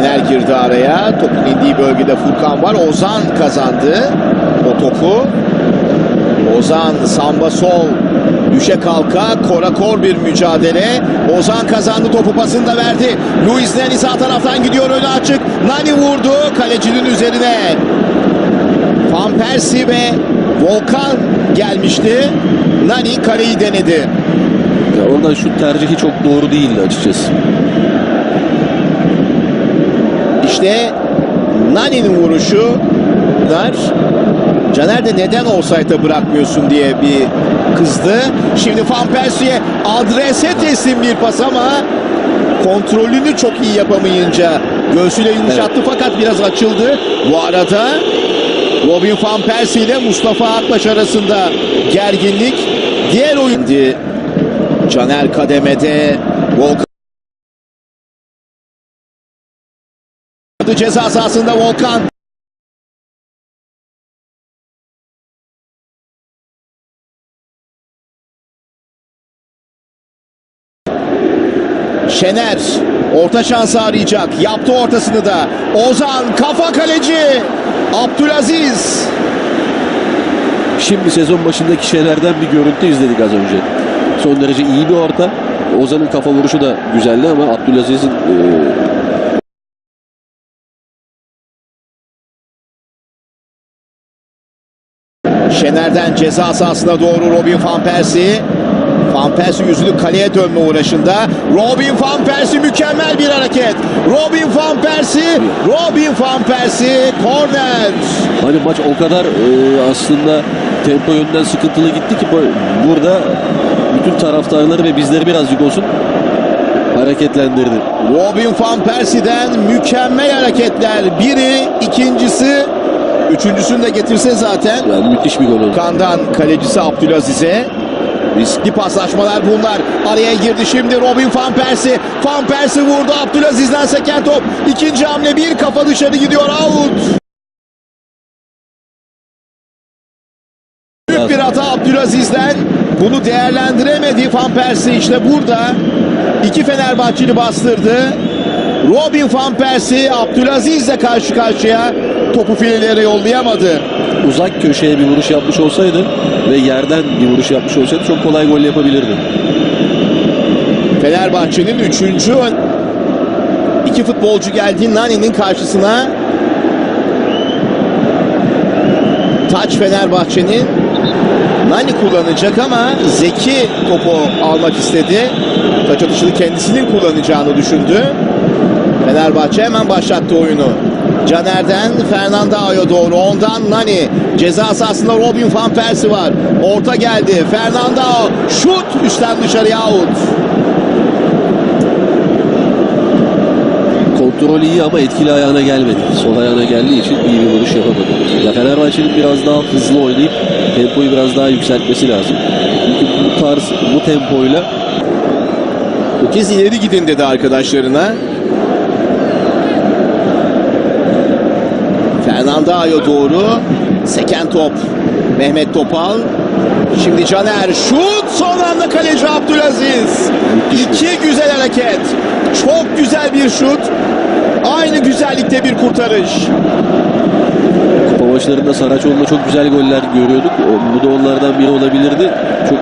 Şener girdi araya. Topun indiği bölgede Furkan var. Ozan kazandı o topu. Ozan samba sol düşe kalka kora kor bir mücadele. Ozan kazandı topu pasını da verdi. Luis Nani sağ taraftan gidiyor önü açık. Nani vurdu kalecinin üzerine. Van Persie ve Volkan gelmişti. Nani kaleyi denedi. Ya oradan şut tercihi çok doğru değildi açıkçası. İşte Nani'nin vuruşu. Bunlar Caner de neden offside'a bırakmıyorsun diye bir kızdı. Şimdi Van Persie'ye adrese teslim bir pas ama kontrolünü çok iyi yapamayınca göğsüyle yumuşattı fakat biraz açıldı. Bu arada Robin Van Persie ile Mustafa Akbaş arasında gerginlik. Diğer oyun Caner kademede Volkan ceza sahasında Volkan Şener orta şansı arayacak. Yaptı ortasını da. Ozan kafa kaleci. Abdülaziz. Şimdi sezon başındaki şeylerden bir görüntü izledik az önce. Son derece iyi bir orta. Ozan'ın kafa vuruşu da güzeldi ama Abdülaziz'in e, Şener'den ceza sahasına doğru Robin Van Persie. Van Persie yüzünü kaleye dönme uğraşında. Robin Van Persie mükemmel bir hareket. Robin Van Persie, Robin Van Persie korner. hani maç o kadar e, aslında tempo yönden sıkıntılı gitti ki bu- burada bütün taraftarları ve bizleri birazcık olsun hareketlendirdi. Robin Van Persie'den mükemmel hareketler. Biri, ikincisi, üçüncüsünü de getirse zaten. Yani müthiş bir gol oldu. Kandan kalecisi Abdülaziz'e. Riskli paslaşmalar bunlar. Araya girdi şimdi Robin Van Persie. Van Persie vurdu Abdülaziz'den seken top. İkinci hamle bir kafa dışarı gidiyor out. Büyük bir hata Abdülaziz'den. Bunu değerlendiremedi Van Persie işte burada. iki Fenerbahçeli bastırdı. Robin Van Persie Abdülaziz'le karşı karşıya topu filelere yollayamadı. Uzak köşeye bir vuruş yapmış olsaydı ve yerden bir vuruş yapmış olsaydı çok kolay gol yapabilirdi. Fenerbahçe'nin üçüncü iki futbolcu geldi Nani'nin karşısına. Taç Fenerbahçe'nin Nani kullanacak ama Zeki topu almak istedi. Taç atışını kendisinin kullanacağını düşündü. Fenerbahçe hemen başlattı oyunu. Caner'den Fernandao'ya doğru. Ondan Nani. Ceza sahasında Robin Van Persie var. Orta geldi. Fernandao. Şut. Üstten dışarıya out. Kontrol iyi ama etkili ayağına gelmedi. Sol ayağına geldiği için iyi bir vuruş yapamadı. Ya Fenerbahçe'nin biraz daha hızlı oynayıp tempoyu biraz daha yükseltmesi lazım. Çünkü bu tarz, bu tempoyla Bu kez ileri gidin dedi arkadaşlarına. Fernandao'ya doğru seken top Mehmet Topal. Şimdi Caner şut son anda kaleci Abdülaziz. İki güzel hareket. Çok güzel bir şut. Aynı güzellikte bir kurtarış. kupa maçlarında Saraçoğlu'nda çok güzel goller görüyorduk. Bu da onlardan biri olabilirdi. Çok